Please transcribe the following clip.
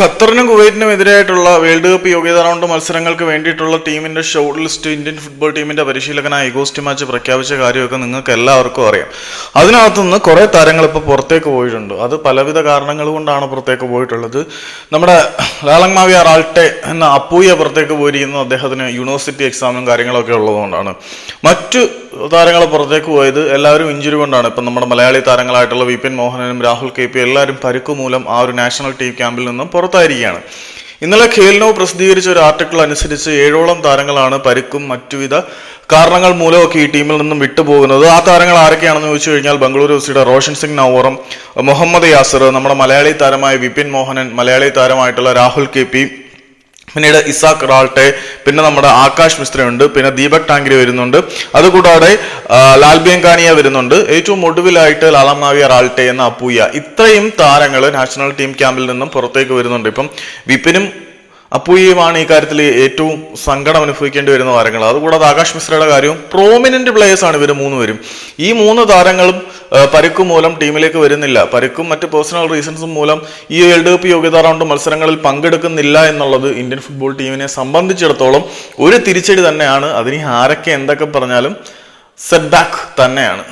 ഖത്തറിനും കുവൈറ്റിനും എതിരായിട്ടുള്ള world cup യോഗ്യതാ റൗണ്ട് മത്സരങ്ങൾക്ക് വേണ്ടിയിട്ടുള്ള ടീമിന്റെ ഷോർട്ട് ലിസ്റ്റ് ഇന്ത്യൻ ഫുട്ബോൾ ടീമിന്റെ പരിശീലകനായ ഇഗോസ്റ്റ് മാച്ച് പ്രഖ്യാപിച്ച കാര്യമൊക്കെ നിങ്ങൾക്ക് എല്ലാവർക്കും അറിയാം. അതിനകത്തുനിന്ന് കുറേ താരങ്ങൾ ഇപ്പോൾ പുറത്തേക്ക് പോയിട്ടുണ്ട്. അത് പലവിധ കാരണങ്ങൾ കൊണ്ടാണ് പുറത്തേക്ക് പോയിട്ടുള്ളത്. നമ്മുടെ ലാലങ്മാവിയ റാൾട്ടെ എന്ന അപ്പൂയ പുറത്തേക്ക് പോയിരിക്കുന്നു. അദ്ദേഹത്തിന് യൂണിവേഴ്സിറ്റി എക്സാമും കാര്യങ്ങളൊക്കെ ഉള്ളതുകൊണ്ടാണ്. മറ്റു താരങ്ങൾ പുറത്തേക്ക് പോയത് എല്ലാവരും ഇഞ്ചുറി കൊണ്ടാണ്. ഇപ്പം നമ്മുടെ മലയാളി താരങ്ങളായിട്ടുള്ള വിപിൻ മോഹനനും രാഹുൽ കെ പി എല്ലാവരും പരുക്ക് മൂലം ആ ഒരു നാഷണൽ ടീം ക്യാമ്പിൽ നിന്നും പുറത്തായിരിക്കുകയാണ്. ഇന്നലെ ഖേൽനോ പ്രസിദ്ധീകരിച്ച ഒരു ആർട്ടിക്കിൾ അനുസരിച്ച് ഏഴോളം താരങ്ങളാണ് പരുക്കും മറ്റുവിധ കാരണങ്ങൾ മൂലമൊക്കെ ഈ ടീമിൽ നിന്നും വിട്ടുപോകുന്നത്. ആ താരങ്ങൾ ആരൊക്കെയാണെന്ന് ചോദിച്ചു കഴിഞ്ഞാൽ ബംഗളൂരു എഫ് സിയുടെ റോഷൻ സിംഗ് നവോറം മുഹമ്മദ് യാസർ നമ്മുടെ മലയാളി താരമായ വിപിൻ മോഹനൻ മലയാളി താരമായിട്ടുള്ള രാഹുൽ കെ പി പിന്നീട് ഇസാഖ് റാൾട്ടെ പിന്നെ നമ്മുടെ ആകാശ് മിശ്രയുണ്ട് പിന്നെ ദീപക് ടാങ്കരി വരുന്നുണ്ട്. അതുകൂടാതെ ലാൽ ബിയങ്കാനിയ വരുന്നുണ്ട്. ഏറ്റവും ഒടുവിലായിട്ട് ലാലാമാവിയ റാൾട്ടെ എന്ന അപ്പൂയ ഇത്രയും താരങ്ങൾ നാഷണൽ ടീം ക്യാമ്പിൽ നിന്നും പുറത്തേക്ക് വരുന്നുണ്ട്. ഇപ്പം വിപിനും അപ്പൂയയുമാണ് ഈ കാര്യത്തിൽ ഏറ്റവും സങ്കടം അനുഭവിക്കേണ്ടി വരുന്ന താരങ്ങൾ. അതുകൂടാതെ ആകാശ് മിശ്രയുടെ കാര്യവും പ്രോമിനന്റ് പ്ലേയേഴ്സ് ആണ് ഇവർ മൂന്നുപേരും. ഈ മൂന്ന് താരങ്ങളും പരുക്കും മൂലം ടീമിലേക്ക് വരുന്നില്ല. പരുക്കും മറ്റ് പേഴ്സണൽ റീസൺസും മൂലം ഈ വേൾഡ് കപ്പ് യോഗ്യതാ റൗണ്ട് മത്സരങ്ങളിൽ പങ്കെടുക്കുന്നില്ല എന്നുള്ളത് ഇന്ത്യൻ ഫുട്ബോൾ ടീമിനെ സംബന്ധിച്ചിടത്തോളം ഒരു തിരിച്ചടി തന്നെയാണ്. അതിന് ആരൊക്കെ എന്തൊക്കെ പറഞ്ഞാലും സെറ്റ് ബാക്ക് തന്നെയാണ്.